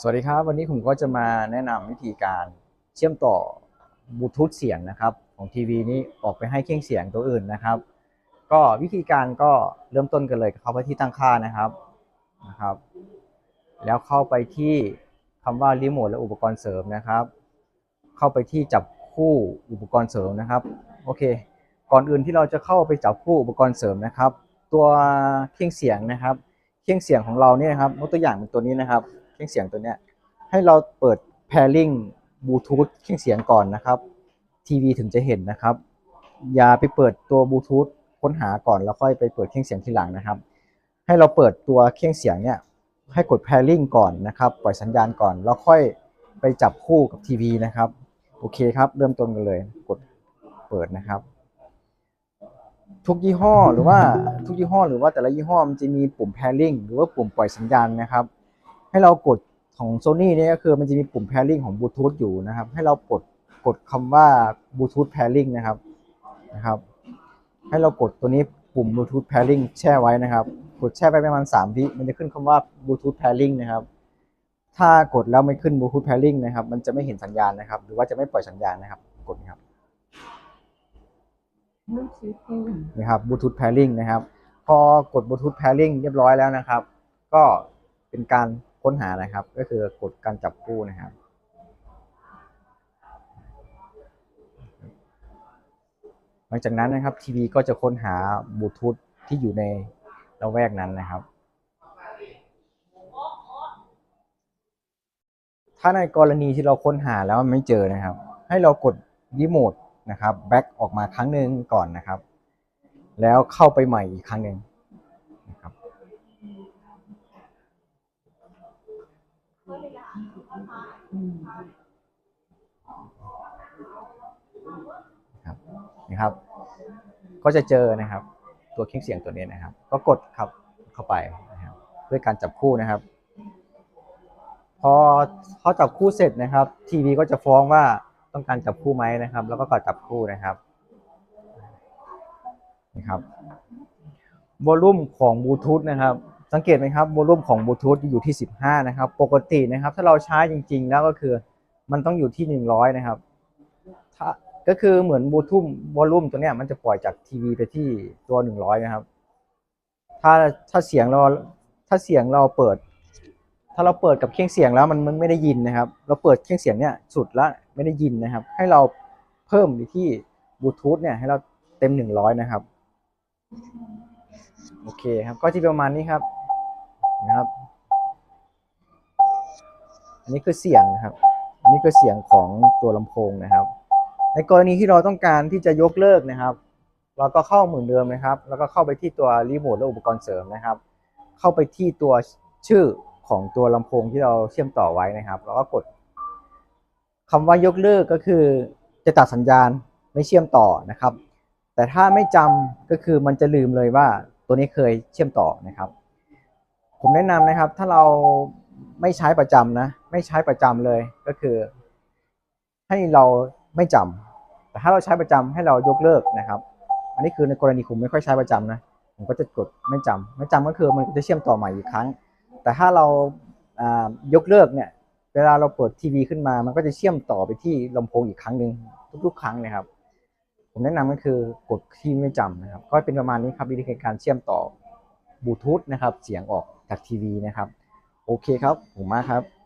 สวัสดีครับ วันนี้ผมก็จะมาแนะนำวิธีการเชื่อมต่อบลูทูธเสียงนะครับ ของทีวีนี้ออกไปให้เครื่องเสียงตัวอื่นนะครับ ก็วิธีการก็เริ่มต้นกันเลยเข้าไปที่ตั้งค่านะครับนะครับ แล้วเข้าไปที่คำว่ารีโมทและอุปกรณ์เสริมนะครับ เข้าไปที่จับคู่อุปกรณ์เสริมนะครับโอเค ก่อนอื่นที่เราจะเข้าไปจับคู่อุปกรณ์เสริมนะครับ ตัวเครื่องเสียงนะครับ เครื่องเสียงของเราเนี่ยครับยกตัวอย่างเป็นตัวนี้นะครับ เครื่องเสียงตัวเนี้ยให้เราเปิด pairing บลูทูธเครื่องเสียงก่อนนะครับ ทีวีถึงจะเห็นนะครับ อย่าไปเปิดตัวบลูทูธค้นหาก่อนแล้วค่อยไปเปิดเครื่องเสียงทีหลังนะครับ ให้เราเปิดตัวเครื่องเสียงเนี่ยให้กด pairing ก่อนนะครับปล่อยสัญญาณก่อนแล้วค่อยไปจับคู่กับทีวีนะครับโอเคครับเริ่มต้นกันเลยกดเปิดนะครับ ทุกยี่ห้อหรือว่าทุกยี่ห้อหรือว่าแต่ละยี่ห้อมันจะมีปุ่ม pairing หรือว่าปุ่มปล่อยสัญญาณนะครับ ให้เรากดของ Sony เนี่ยก็คือมันจะมีปุ่ม pairing ของ Bluetooth อยู่นะครับ ให้เรากดกดคำว่า Bluetooth pairing นะครับนะครับ ให้เรากดตัวนี้ปุ่ม Bluetooth pairing แช่ไว้นะครับ กดแช่ไว้ประมาณ3วิมันจะขึ้นคำว่า Bluetooth pairing นะครับ ถ้ากดแล้วไม่ขึ้น Bluetooth pairing นะครับ มันจะไม่เห็นสัญญาณนะครับ หรือว่าจะไม่ปล่อยสัญญาณนะครับ กดนะครับนะครับบลูทูธ pairing นะครับ พอกดบลูทูธ pairing เรียบร้อยแล้วนะครับ ก็เป็นการ ค้นหานะครับ ก็คือกดการจับคู่นะครับหลังจากนั้นนะครับทีวีก็จะค้นหาบลูทูธที่อยู่ในละแวกนั้นนะครับ ถ้าในกรณีที่เราค้นหาแล้วไม่เจอนะครับ ให้เรากดรีโมทนะครับแบ็กออกมาครั้งหนึ่งก่อนนะครับ แล้วเข้าไปใหม่อีกครั้งหนึ่งนะครับ ครับนะครับ ก็จะเจอนะครับ ตัวเครื่องเสียงตัวนี้นะครับ ก็กดครับเข้าไปนะครับด้วยการจับคู่นะครับ พอเขาจับคู่เสร็จนะครับ ทีวีก็จะฟ้องว่าต้องการจับคู่ไหมนะครับ แล้วก็กดจับคู่นะครับนะครับวอลลุ่มของบลูทูธนะครับ สังเกตไหมครับโวลลุ่มของบลูทูธอยู่ที่ 15 นะครับ ปกตินะครับ ถ้าเราใช้จริง ๆ แล้วก็คือมันต้องอยู่ที่ 100 นะครับถ้าก็คือเหมือนบลูทูธวอลลุ่มตัวเนี้ยมันจะปล่อยจากทีวีไปที่ตัว 100 นะครับ ถ้าถ้าเสียงเราถ้าเสียงเราเปิด ถ้าเราเปิดกับเครื่องเสียงแล้วมันมันไม่ได้ยินนะครับ เราเปิดเครื่องเสียงเนี่ยสุดแล้วไม่ได้ยินนะครับ ให้เราเพิ่มไปที่บลูทูธเนี่ยให้เราเต็มหนึ่งร้อยนะครับ โอเคครับ ก็ที่ประมาณนี้ครับ นะครับ อันนี้คือเสียงนะครับ อันนี้คือเสียงของตัวลำโพงนะครับ ในกรณีที่เราต้องการที่จะยกเลิกนะครับ เราก็เข้าเหมือนเดิมนะครับ แล้วก็เข้าไปที่ตัวรีโมทและอุปกรณ์เสริมนะครับ เข้าไปที่ตัวชื่อของตัวลำโพงที่เราเชื่อมต่อไว้นะครับ แล้วก็กดคำว่ายกเลิกก็คือจะตัดสัญญาณไม่เชื่อมต่อนะครับ แต่ถ้าไม่จำก็คือมันจะลืมเลยว่าตัวนี้เคยเชื่อมต่อนะครับ ผมแนะนำนะครับ ถ้าเราไม่ใช้ประจำนะ ไม่ใช้ประจำเลยก็คือ ให้เราไม่จำแต่ถ้าเราใช้ประจำให้เรายกเลิกนะครับ อันนี้คือในกรณีผมไม่ค่อยใช้ประจำนะผมก็จะกดไม่จำไม่จำก็คือมันจะเชื่อมต่อใหม่อีกครั้ง แต่ถ้าเรายกเลิกเนี่ย เวลาเราเปิดทีวีขึ้นมา มันก็จะเชื่อมต่อไปที่ลำโพงอีกครั้งหนึ่งทุกๆ ครั้งนะครับ ผมแนะนำก็คือกดที่ไม่จำนะครับ ก็เป็นประมาณนี้ครับวิธีการเชื่อมต่อบลูทูธนะครับ เสียงออก จากทีวีนะครับ โอเคครับผมมากครับ